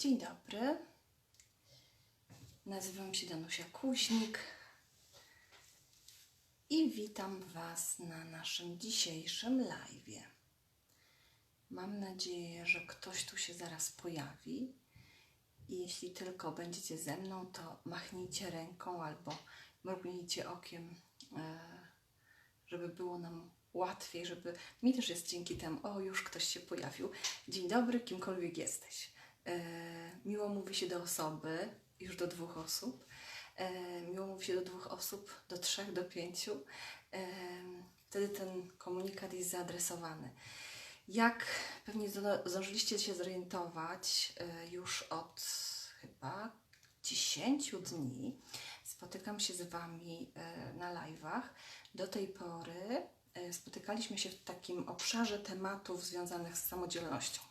Dzień dobry. Nazywam się Danusia Kuźnik i witam Was na naszym dzisiejszym live. Mam nadzieję, że ktoś tu się zaraz pojawi. I jeśli tylko będziecie ze mną, to machnijcie ręką albo mrugnijcie okiem, e, żeby było nam łatwiej, żeby mi też jest dzięki temu, o już ktoś się pojawił. Dzień dobry, kimkolwiek jesteś. E, miło mówi się do osoby, już do dwóch osób. E, miło mówi się do dwóch osób, do trzech, do pięciu. E, wtedy ten komunikat jest zaadresowany. Jak pewnie zdążyliście się zorientować, już od chyba 10 dni spotykam się z Wami na live'ach. Do tej pory spotykaliśmy się w takim obszarze tematów związanych z samodzielnością.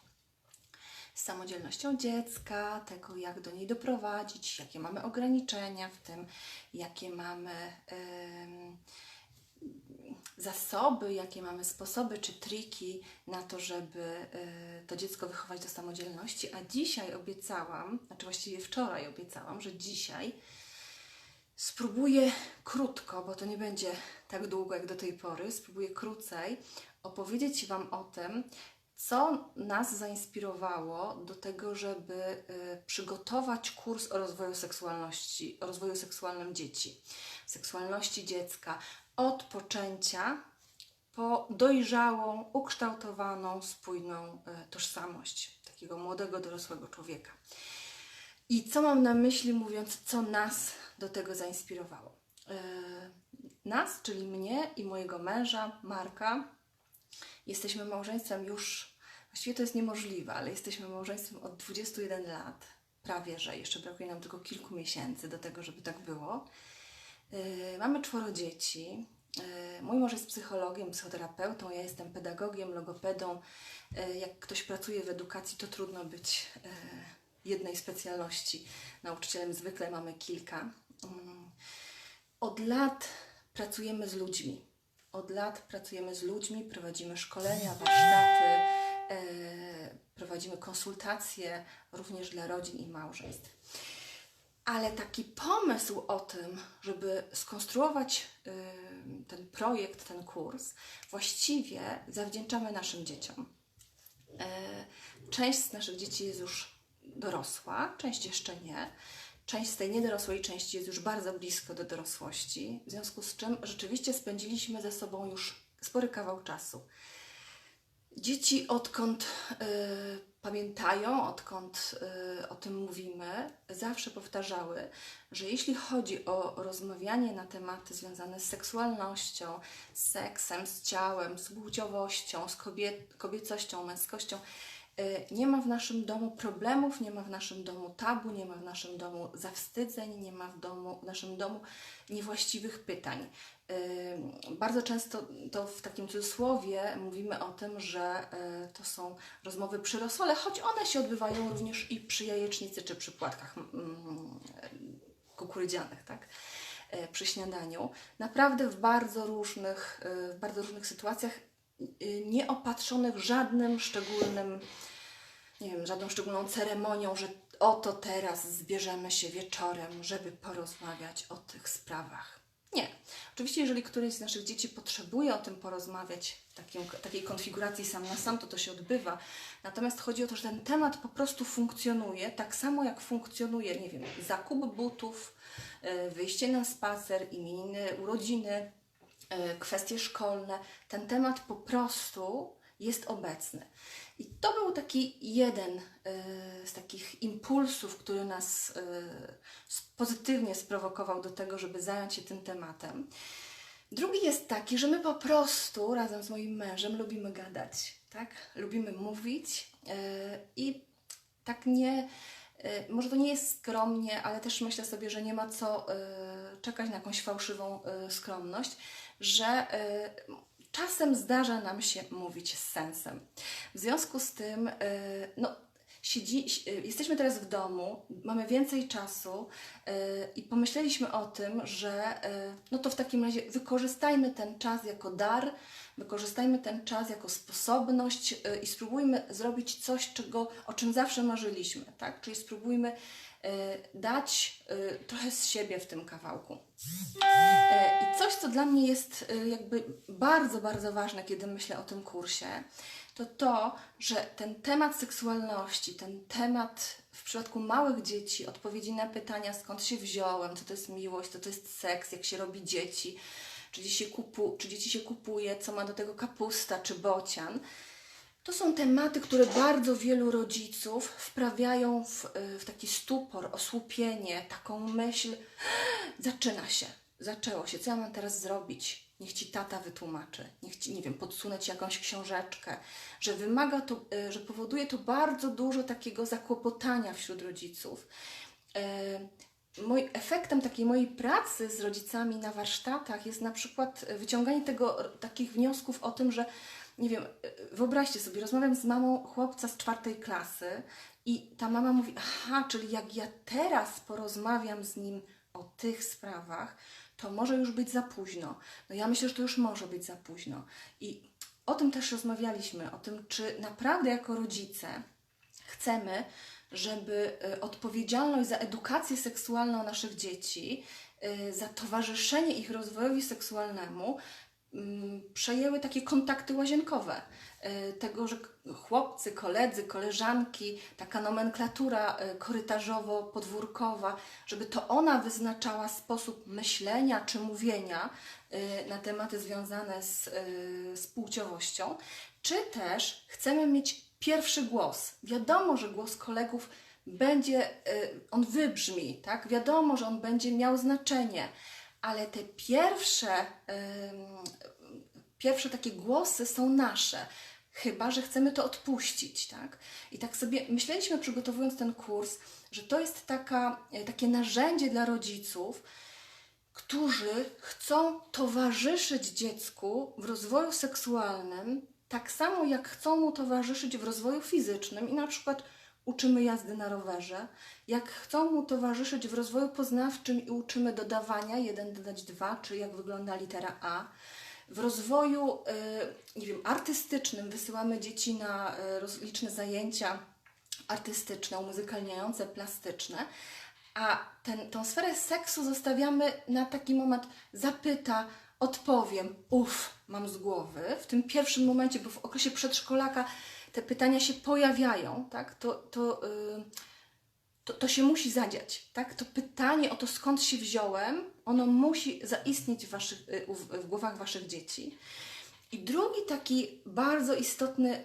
Z samodzielnością dziecka, tego jak do niej doprowadzić, jakie mamy ograniczenia w tym, jakie mamy zasoby, jakie mamy sposoby czy triki na to, żeby e, to dziecko wychować do samodzielności. A dzisiaj obiecałam, znaczy właściwie wczoraj obiecałam, że dzisiaj spróbuję krótko, bo to nie będzie tak długo jak do tej pory, spróbuję krócej opowiedzieć Wam o tym, co nas zainspirowało do tego, żeby y, przygotować kurs o rozwoju seksualności, o rozwoju seksualnym dzieci, seksualności dziecka od poczęcia po dojrzałą, ukształtowaną, spójną y, tożsamość takiego młodego, dorosłego człowieka. I co mam na myśli, mówiąc, co nas do tego zainspirowało? Yy, Nas, czyli mnie i mojego męża, Marka, jesteśmy małżeństwem już, właściwie to jest niemożliwe, ale jesteśmy małżeństwem od 21 lat, prawie że, jeszcze brakuje nam tylko kilku miesięcy do tego, żeby tak było. Yy, Mamy czworo dzieci. Yy, Mój mąż jest psychologiem, psychoterapeutą, ja jestem pedagogiem, logopedą. Yy, Jak ktoś pracuje w edukacji, to trudno być yy, jednej specjalności. Nauczycielem zwykle mamy kilka. Mm. Od lat pracujemy z ludźmi. Od lat pracujemy z ludźmi, prowadzimy szkolenia, warsztaty, prowadzimy konsultacje również dla rodzin i małżeństw. Ale taki pomysł o tym, żeby skonstruować y, ten projekt, ten kurs, właściwie zawdzięczamy naszym dzieciom. E, Część z naszych dzieci jest już dorosła, część jeszcze nie. Część z tej niedorosłej części jest już bardzo blisko do dorosłości, w związku z czym rzeczywiście spędziliśmy ze sobą już spory kawał czasu. Dzieci, odkąd y, pamiętają, odkąd y, o tym mówimy, zawsze powtarzały, że jeśli chodzi o rozmawianie na tematy związane z seksualnością, z seksem, z ciałem, z płciowością, z kobiet, kobiecością, męskością, nie ma w naszym domu problemów, nie ma w naszym domu tabu, nie ma w naszym domu zawstydzeń, nie ma w, domu, w naszym domu niewłaściwych pytań. Ym, Bardzo często to w takim cudzysłowie mówimy o tym, że y, to są rozmowy przy rosole, choć one się odbywają również i przy jajecznicy czy przy płatkach mm, kukurydzianych, tak? Przy śniadaniu. Naprawdę w bardzo różnych, w bardzo różnych sytuacjach, nieopatrzonych żadnym szczególnym nie wiem, żadną szczególną ceremonią, że oto teraz zbierzemy się wieczorem, żeby porozmawiać o tych sprawach. Nie. Oczywiście, jeżeli któreś z naszych dzieci potrzebuje o tym porozmawiać w takiej konfiguracji sam na sam, to to się odbywa. Natomiast chodzi o to, że ten temat po prostu funkcjonuje tak samo jak funkcjonuje, nie wiem, zakup butów, y, wyjście na spacer, imieniny, urodziny, y, kwestie szkolne. Ten temat po prostu jest obecny. I to był taki jeden y, z takich impulsów, który nas s- pozytywnie sprowokował do tego, żeby zająć się tym tematem. Drugi jest taki, że my po prostu razem z moim mężem lubimy gadać, tak? Lubimy mówić i tak nie, może to nie jest skromnie, ale też myślę sobie, że nie ma co czekać na jakąś fałszywą skromność, że y, czasem zdarza nam się mówić z sensem. W związku z tym, y, no, siedzi, si- jesteśmy teraz w domu, mamy więcej czasu yy, i pomyśleliśmy o tym, że yy, no to w takim razie wykorzystajmy ten czas jako dar, wykorzystajmy ten czas jako sposobność yy, i spróbujmy zrobić coś, czego, o czym zawsze marzyliśmy, tak? Czyli spróbujmy dać yy, trochę z siebie w tym kawałku. E, I coś, co dla mnie jest jakby bardzo, bardzo ważne, kiedy myślę o tym kursie, to to, że ten temat seksualności, ten temat w przypadku małych dzieci, odpowiedzi na pytania, skąd się wziąłem, co to jest miłość, co to jest seks, jak się robi dzieci, czy dzieci się, kupu, czy dzieci się kupuje, co ma do tego kapusta czy bocian. To są tematy, które bardzo wielu rodziców wprawiają w, y, w taki stupor, osłupienie, taką myśl, zaczyna się, zaczęło się, co ja mam teraz zrobić? Niech ci tata wytłumaczy, niech ci, nie wiem, podsunę ci jakąś książeczkę, że wymaga to, y, że powoduje to bardzo dużo takiego zakłopotania wśród rodziców. Y, Moj, efektem takiej mojej pracy z rodzicami na warsztatach jest na przykład wyciąganie tego, takich wniosków o tym, że nie wiem, wyobraźcie sobie, rozmawiam z mamą chłopca z czwartej klasy i ta mama mówi, aha, czyli jak ja teraz porozmawiam z nim o tych sprawach, to może już być za późno. No ja myślę, że to już może być za późno. I o tym też rozmawialiśmy, o tym, czy naprawdę jako rodzice chcemy, żeby y, odpowiedzialność za edukację seksualną naszych dzieci, y, za towarzyszenie ich rozwojowi seksualnemu przejęły takie kontakty łazienkowe. Y, Tego, że chłopcy, koledzy, koleżanki, taka nomenklatura y, korytarzowo-podwórkowa, żeby to ona wyznaczała sposób myślenia czy mówienia y, na tematy związane z, z płciowością, czy też chcemy mieć pierwszy głos. Wiadomo, że głos kolegów będzie, on wybrzmi, tak? Wiadomo, że on będzie miał znaczenie, ale te pierwsze, pierwsze takie głosy są nasze. Chyba, że chcemy to odpuścić, tak? I tak sobie myśleliśmy, przygotowując ten kurs, że to jest taka, e, takie narzędzie dla rodziców, którzy chcą towarzyszyć dziecku w rozwoju seksualnym, tak samo jak chcą mu towarzyszyć w rozwoju fizycznym i na przykład uczymy jazdy na rowerze, jak chcą mu towarzyszyć w rozwoju poznawczym i uczymy dodawania 1 dodać 2, czyli jak wygląda litera A. W rozwoju, y, nie wiem, artystycznym wysyłamy dzieci na y, rozliczne zajęcia artystyczne, umuzykalniające, plastyczne, a ten, tą sferę seksu zostawiamy na taki moment zapyta, odpowiem, uff, mam z głowy. W tym pierwszym momencie, bo w okresie przedszkolaka te pytania się pojawiają, tak? To, to, y, to, to się musi zadziać, tak? To pytanie o to, skąd się wziąłem, ono musi zaistnieć w, waszych, y, w, w głowach waszych dzieci. I drugi taki bardzo istotny,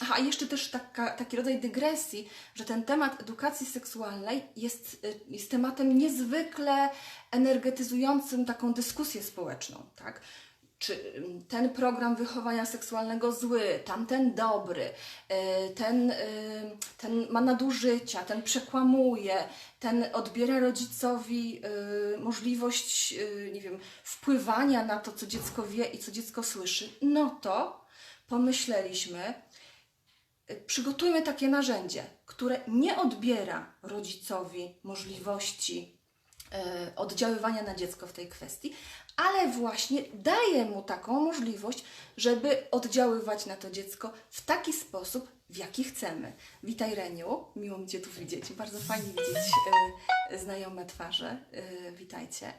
aha, a jeszcze też taka, taki rodzaj dygresji, że ten temat edukacji seksualnej jest, y, jest tematem niezwykle energetyzującym taką dyskusję społeczną, tak? Czy ym, ten program wychowania seksualnego zły, tamten dobry, y, ten, y, ten ma nadużycia, ten przekłamuje, ten odbiera rodzicowi y, możliwość, nie wiem, wpływania na to, co dziecko wie i co dziecko słyszy, no to pomyśleliśmy, przygotujmy takie narzędzie, które nie odbiera rodzicowi możliwości oddziaływania na dziecko w tej kwestii, ale właśnie daje mu taką możliwość, żeby oddziaływać na to dziecko w taki sposób, w jaki chcemy. Witaj Reniu, miło mi Cię tu widzieć. Bardzo fajnie widzieć y, znajome twarze. Y, witajcie.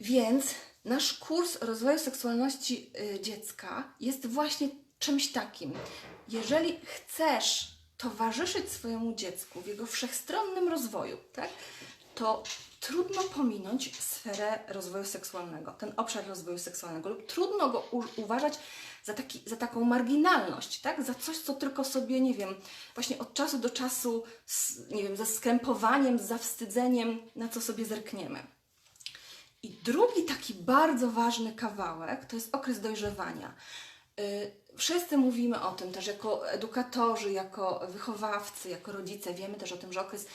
Więc nasz kurs rozwoju seksualności y, dziecka jest właśnie czymś takim. Jeżeli chcesz towarzyszyć swojemu dziecku w jego wszechstronnym rozwoju, tak, to trudno pominąć sferę rozwoju seksualnego, ten obszar rozwoju seksualnego, lub trudno go uważać za, taki, za taką marginalność, tak? za coś, co tylko sobie, nie wiem, właśnie od czasu do czasu, z, nie wiem, ze skrępowaniem, z zawstydzeniem, na co sobie zerkniemy. I drugi taki bardzo ważny kawałek to jest okres dojrzewania. Y, wszyscy mówimy o tym też jako edukatorzy, jako wychowawcy, jako rodzice. Wiemy też o tym, że okres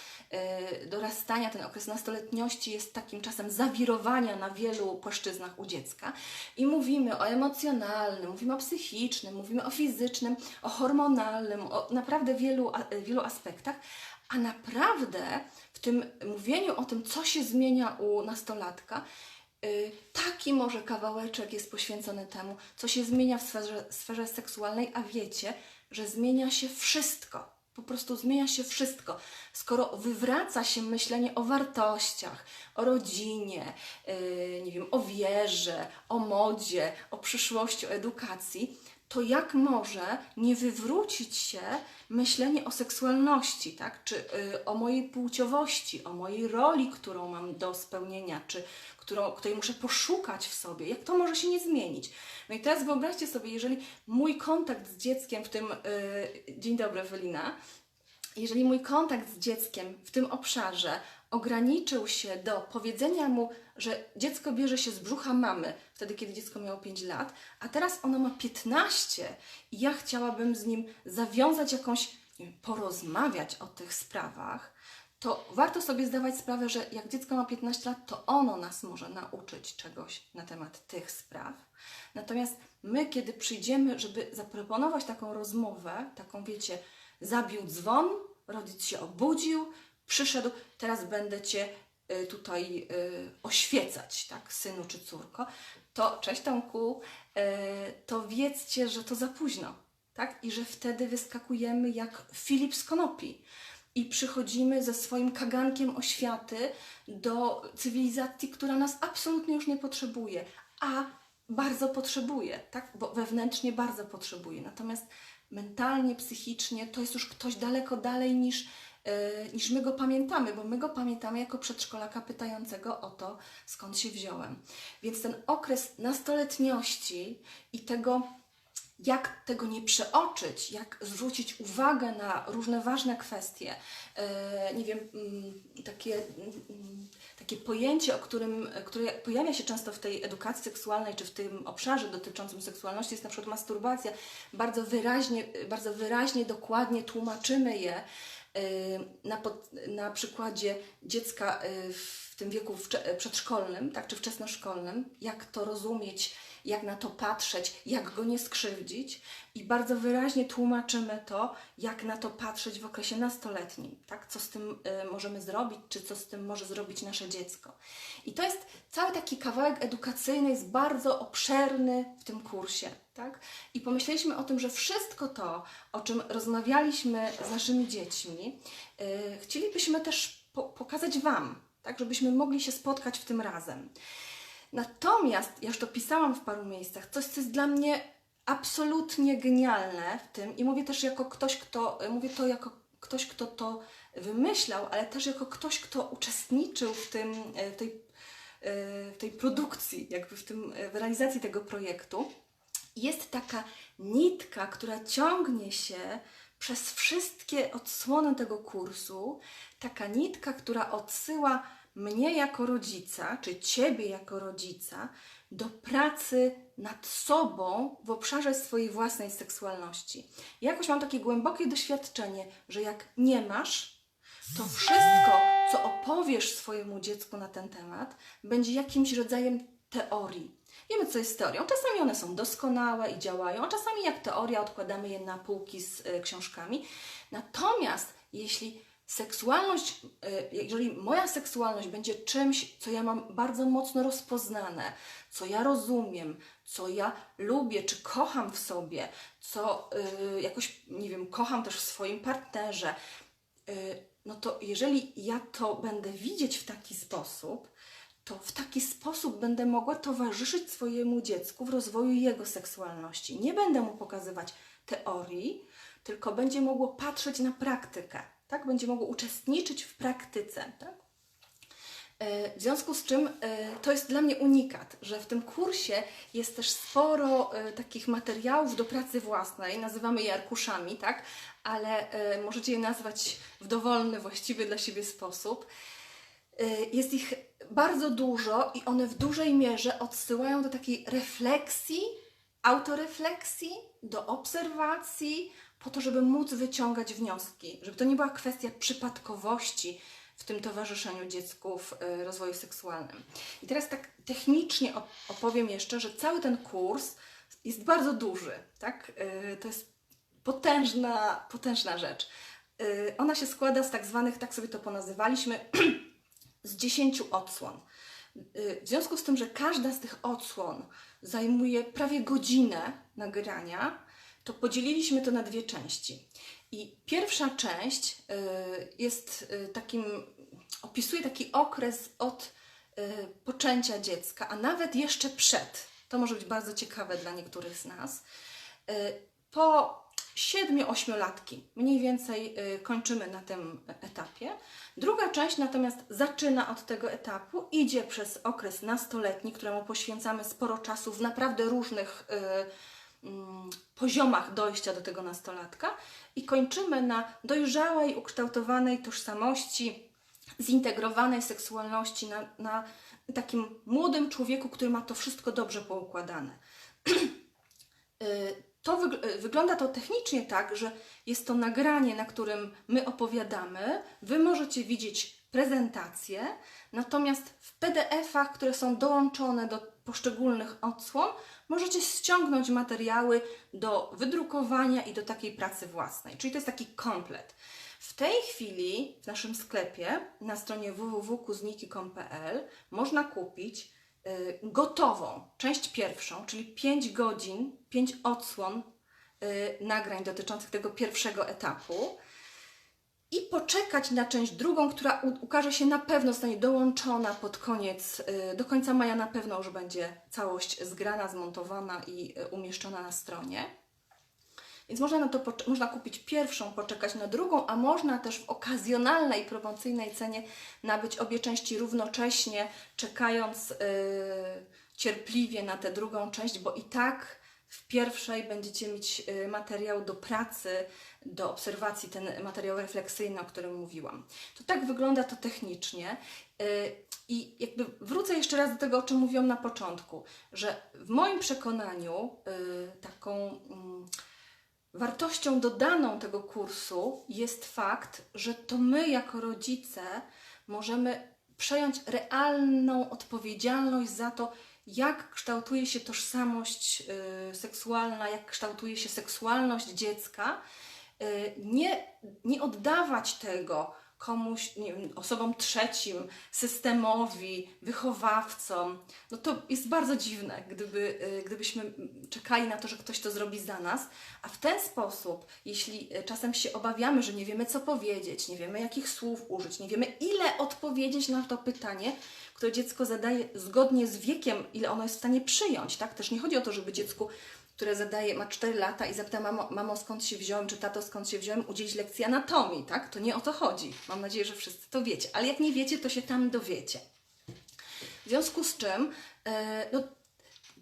dorastania, ten okres nastoletniości jest takim czasem zawirowania na wielu płaszczyznach u dziecka. I mówimy o emocjonalnym, mówimy o psychicznym, mówimy o fizycznym, o hormonalnym, o naprawdę wielu, a- wielu aspektach. A naprawdę w tym mówieniu o tym, co się zmienia u nastolatka, y, taki może kawałeczek jest poświęcony temu, co się zmienia w sferze, sferze seksualnej, a wiecie, że zmienia się wszystko. Po prostu zmienia się wszystko. Skoro wywraca się myślenie o wartościach, o rodzinie, yy, nie wiem, o wierze, o modzie, o przyszłości, o edukacji, to jak może nie wywrócić się myślenie o seksualności, tak? Czy y, o mojej płciowości, o mojej roli, którą mam do spełnienia, czy którą, której muszę poszukać w sobie, jak to może się nie zmienić. No i teraz wyobraźcie sobie, jeżeli mój kontakt z dzieckiem w tym, y, dzień dobry Ewelina, jeżeli mój kontakt z dzieckiem w tym obszarze ograniczył się do powiedzenia mu, że dziecko bierze się z brzucha mamy, wtedy kiedy dziecko miało 5 lat, a teraz ono ma 15 i ja chciałabym z nim zawiązać jakąś, wiem, porozmawiać o tych sprawach, to warto sobie zdawać sprawę, że jak dziecko ma 15 lat, to ono nas może nauczyć czegoś na temat tych spraw. Natomiast my, kiedy przyjdziemy, żeby zaproponować taką rozmowę, taką wiecie, zabił dzwon, rodzic się obudził, przyszedł, teraz będę cię y, tutaj y, oświecać, tak, synu czy córko, to cześć Tomku, y, to wiedzcie, że to za późno, tak, i że wtedy wyskakujemy jak Filip z Konopi i przychodzimy ze swoim kagankiem oświaty do cywilizacji, która nas absolutnie już nie potrzebuje, a bardzo potrzebuje, tak? Bo wewnętrznie bardzo potrzebuje. Natomiast mentalnie, psychicznie to jest już ktoś daleko dalej niż, niż my go pamiętamy, bo my go pamiętamy jako przedszkolaka pytającego o to, skąd się wziąłem. Więc ten okres nastoletniości i tego jak tego nie przeoczyć, jak zwrócić uwagę na różne ważne kwestie, e, nie wiem, mm, takie, mm, takie pojęcie, o którym, które pojawia się często w tej edukacji seksualnej, czy w tym obszarze dotyczącym seksualności, jest na przykład masturbacja. Bardzo wyraźnie, bardzo wyraźnie dokładnie tłumaczymy je e, na, pod, na przykładzie dziecka e, w tym wieku przedszkolnym, tak, czy wczesnoszkolnym, jak to rozumieć, jak na to patrzeć, jak go nie skrzywdzić i bardzo wyraźnie tłumaczymy to, jak na to patrzeć w okresie nastoletnim, tak? co z tym y, możemy zrobić, czy co z tym może zrobić nasze dziecko. I to jest cały taki kawałek edukacyjny, jest bardzo obszerny w tym kursie. Tak? I pomyśleliśmy o tym, że wszystko to, o czym rozmawialiśmy z naszymi dziećmi, y, chcielibyśmy też po pokazać Wam, tak? żebyśmy mogli się spotkać w tym razem. Natomiast, ja już to pisałam w paru miejscach, coś, co jest dla mnie absolutnie genialne w tym, i mówię też jako ktoś, kto, mówię to jako ktoś, kto to wymyślał, ale też jako ktoś, kto uczestniczył w, tym, w, tej, w tej produkcji, jakby w, tym, w realizacji tego projektu. Jest taka nitka, która ciągnie się przez wszystkie odsłony tego kursu, taka nitka, która odsyła mnie jako rodzica, czy Ciebie jako rodzica, do pracy nad sobą w obszarze swojej własnej seksualności. Ja jakoś mam takie głębokie doświadczenie, że jak nie masz, to wszystko, co opowiesz swojemu dziecku na ten temat, będzie jakimś rodzajem teorii. Wiemy, co jest teorią. Czasami one są doskonałe i działają, a czasami jak teoria odkładamy je na półki z y, książkami. Natomiast jeśli seksualność, y, jeżeli moja seksualność będzie czymś, co ja mam bardzo mocno rozpoznane, co ja rozumiem, co ja lubię, czy kocham w sobie, co y, jakoś, nie wiem, kocham też w swoim partnerze, y, no to jeżeli ja to będę widzieć w taki sposób, to w taki sposób będę mogła towarzyszyć swojemu dziecku w rozwoju jego seksualności. Nie będę mu pokazywać teorii, tylko będzie mogło patrzeć na praktykę tak? Będzie mogło uczestniczyć w praktyce, tak? W związku z czym to jest dla mnie unikat, że w tym kursie jest też sporo takich materiałów do pracy własnej, nazywamy je arkuszami, tak? ale możecie je nazwać w dowolny, właściwy dla siebie sposób. Jest ich bardzo dużo i one w dużej mierze odsyłają do takiej refleksji, autorefleksji, do obserwacji, po to, żeby móc wyciągać wnioski, żeby to nie była kwestia przypadkowości w tym towarzyszeniu dziecku w y, rozwoju seksualnym. I teraz tak technicznie op- opowiem jeszcze, że cały ten kurs jest bardzo duży, tak? Y, To jest potężna, potężna rzecz. Y, Ona się składa z tak zwanych, tak sobie to ponazywaliśmy, z 10 odsłon. W związku z tym, że każda z tych odsłon zajmuje prawie godzinę nagrania, to podzieliliśmy to na dwie części. I pierwsza część y, jest y, takim, opisuje taki okres od y, poczęcia dziecka, a nawet jeszcze przed. To może być bardzo ciekawe dla niektórych z nas. Po 7-8 latki mniej więcej kończymy na tym etapie. Druga część natomiast zaczyna od tego etapu, idzie przez okres nastoletni, któremu poświęcamy sporo czasu w naprawdę różnych y, poziomach dojścia do tego nastolatka i kończymy na dojrzałej, ukształtowanej tożsamości, zintegrowanej seksualności, na, na takim młodym człowieku, który ma to wszystko dobrze poukładane. Y, to wyg- y, wygląda to technicznie tak, że jest to nagranie, na którym my opowiadamy. Wy możecie widzieć prezentację, natomiast w PDF-ach, które są dołączone do poszczególnych odsłon, możecie ściągnąć materiały do wydrukowania i do takiej pracy własnej. Czyli to jest taki komplet. W tej chwili w naszym sklepie na stronie www.kuzniki.pl można kupić y, gotową część pierwszą, czyli 5 godzin, 5 odsłon y, nagrań dotyczących tego pierwszego etapu i poczekać na część drugą, która ukaże się na pewno, zostanie dołączona pod koniec, y, do końca maja na pewno już będzie całość zgrana, zmontowana i y, umieszczona na stronie. Więc można, na to można kupić pierwszą, poczekać na drugą, a można też w okazjonalnej, promocyjnej cenie nabyć obie części równocześnie, czekając yy, cierpliwie na tę drugą część, bo i tak w pierwszej będziecie mieć yy, materiał do pracy, do obserwacji, ten materiał refleksyjny, o którym mówiłam. To tak wygląda to technicznie. Yy, I jakby wrócę jeszcze raz do tego, o czym mówiłam na początku, że w moim przekonaniu yy, taką. mm, Wartością dodaną tego kursu jest fakt, że to my, jako rodzice, możemy przejąć realną odpowiedzialność za to, jak kształtuje się tożsamość y, seksualna, jak kształtuje się seksualność dziecka. Y, nie, nie oddawać tego komuś, nie wiem, osobom trzecim, systemowi, wychowawcom, no to jest bardzo dziwne, gdyby, y, gdybyśmy czekali na to, że ktoś to zrobi za nas, a w ten sposób, jeśli czasem się obawiamy, że nie wiemy co powiedzieć, nie wiemy jakich słów użyć, nie wiemy ile odpowiedzieć na to pytanie, które dziecko zadaje zgodnie z wiekiem, ile ono jest w stanie przyjąć, tak? Też nie chodzi o to, żeby dziecku które zadaje, ma 4 lata i zapyta mamo, mamo skąd się wziąłem, czy tato skąd się wziąłem, udzielić lekcji anatomii, tak? To nie o to chodzi. Mam nadzieję, że wszyscy to wiecie. Ale jak nie wiecie, to się tam dowiecie. W związku z czym, e, no,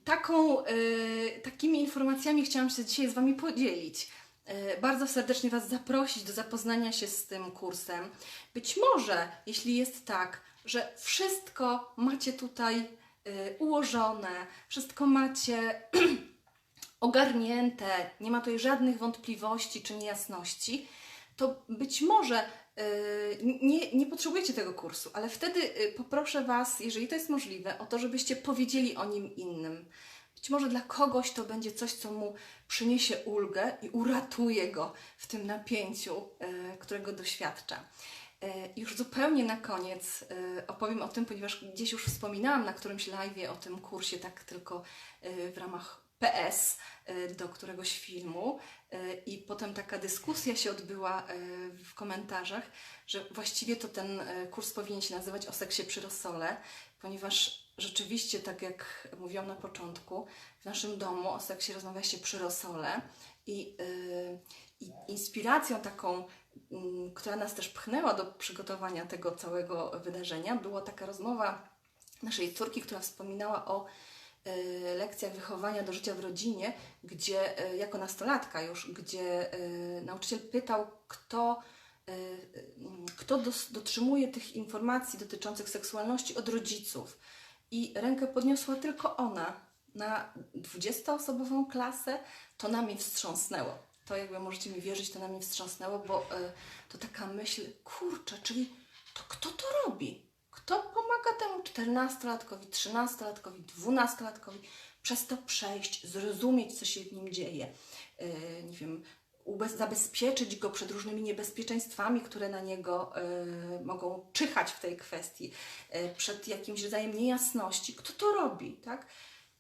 taką, e, takimi informacjami chciałam się dzisiaj z Wami podzielić. E, Bardzo serdecznie Was zaprosić do zapoznania się z tym kursem. Być może, jeśli jest tak, że wszystko macie tutaj e, ułożone, wszystko macie ogarnięte, nie ma tutaj żadnych wątpliwości czy niejasności, to być może yy, nie, nie potrzebujecie tego kursu, ale wtedy poproszę Was, jeżeli to jest możliwe, o to, żebyście powiedzieli o nim innym. Być może dla kogoś to będzie coś, co mu przyniesie ulgę i uratuje go w tym napięciu, yy, którego doświadcza. Yy, Już zupełnie na koniec yy, opowiem o tym, ponieważ gdzieś już wspominałam na którymś live o tym kursie, tak tylko w ramach PS do któregoś filmu i potem taka dyskusja się odbyła w komentarzach, że właściwie to ten kurs powinien się nazywać o seksie przy rozsole, ponieważ rzeczywiście, tak jak mówiłam na początku, w naszym domu o seksie rozmawia się przy rozsole i, y, i inspiracją taką, mm, która nas też pchnęła do przygotowania tego całego wydarzenia, była taka rozmowa naszej córki, która wspominała o e, lekcjach wychowania do życia w rodzinie, gdzie e, jako nastolatka już, gdzie e, nauczyciel pytał, kto, kto dotrzymuje tych informacji dotyczących seksualności od rodziców. I rękę podniosła tylko ona. na 20-osobową klasę, to nami wstrząsnęło. To jakby możecie mi wierzyć, to nami wstrząsnęło, bo y, to taka myśl, kurczę, czyli to kto to robi? Kto pomaga temu 14-latkowi, 13-latkowi, 12-latkowi przez to przejść, zrozumieć, co się w nim dzieje? Yy, nie wiem, zabezpieczyć go przed różnymi niebezpieczeństwami, które na niego yy, mogą czyhać w tej kwestii, yy, przed jakimś rodzajem niejasności. Kto to robi, tak?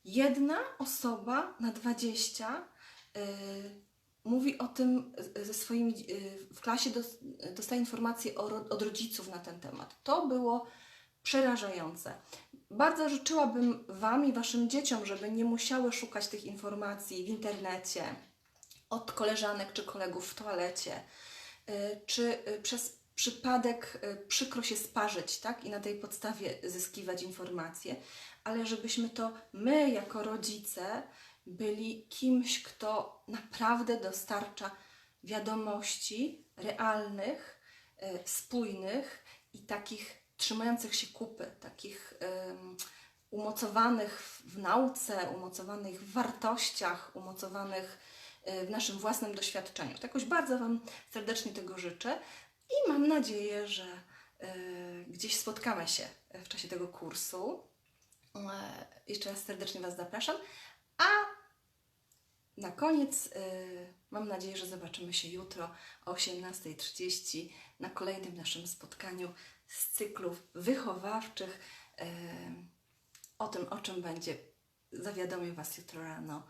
Jedna osoba na 20 yy, mówi o tym ze swoimi, yy, w klasie dos, dostaje informacje o, od rodziców na ten temat. To było przerażające. Bardzo życzyłabym Wam i Waszym dzieciom, żeby nie musiały szukać tych informacji w internecie, od koleżanek czy kolegów w toalecie, y, czy y, przez przypadek y, przykro się sparzyć, tak? I na tej podstawie zyskiwać informacje, ale żebyśmy to my, jako rodzice, byli kimś, kto naprawdę dostarcza wiadomości realnych, spójnych i takich trzymających się kupy, takich umocowanych w nauce, umocowanych w wartościach, umocowanych w naszym własnym doświadczeniu. To jakoś bardzo Wam serdecznie tego życzę i mam nadzieję, że y, gdzieś spotkamy się w czasie tego kursu. E, Jeszcze raz serdecznie Was zapraszam. A na koniec mam nadzieję, że zobaczymy się jutro o 18.30 na kolejnym naszym spotkaniu z cyklów wychowawczych. o tym, o czym będzie, zawiadomię Was jutro rano.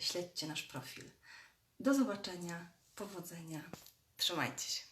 Śledźcie nasz profil. Do zobaczenia, powodzenia, trzymajcie się.